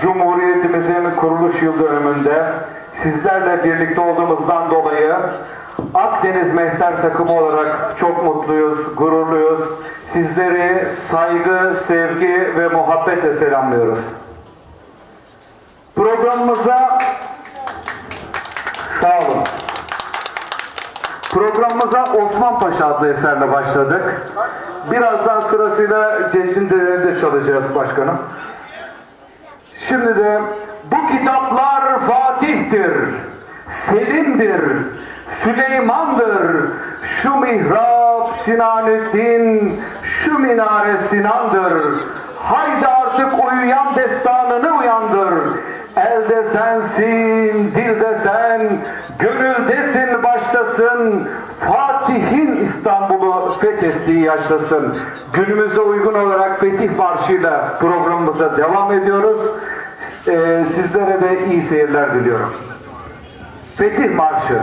Cumhuriyetimizin kuruluş yıl dönümünde sizlerle birlikte olduğumuzdan dolayı Akdeniz Mehter takımı olarak çok mutluyuz, gururluyuz. Sizleri saygı, sevgi ve muhabbetle selamlıyoruz. Programımıza sağ olun. Programımıza Osman Paşa adlı eserle başladık. Birazdan sırasıyla Ceddin Dede'de çalacağız başkanım. Şimdi de bu kitaplar Fatih'tir, Selim'dir, Süleyman'dır. Şu mihrap Sinanüddin, şu minare Sinan'dır. Haydi artık uyuyan destanını uyandır. Elde sensin, dilde sen, gönüldesin baştasın. Fatih'in İstanbul'u fethettiği yaştasın. Günümüze uygun olarak Fetih Marşı'yla programımıza devam ediyoruz. Ee, sizlere de iyi seyirler diliyorum. Fetih Marşı.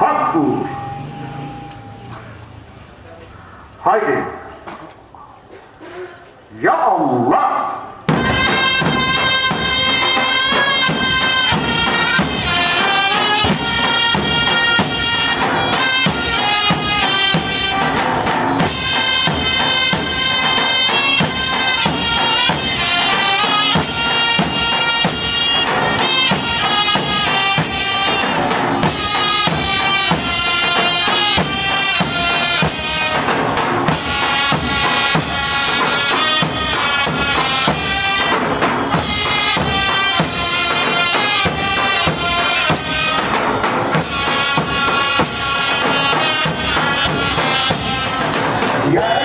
Hasbu. Haydi. Ya Allah. Yeah.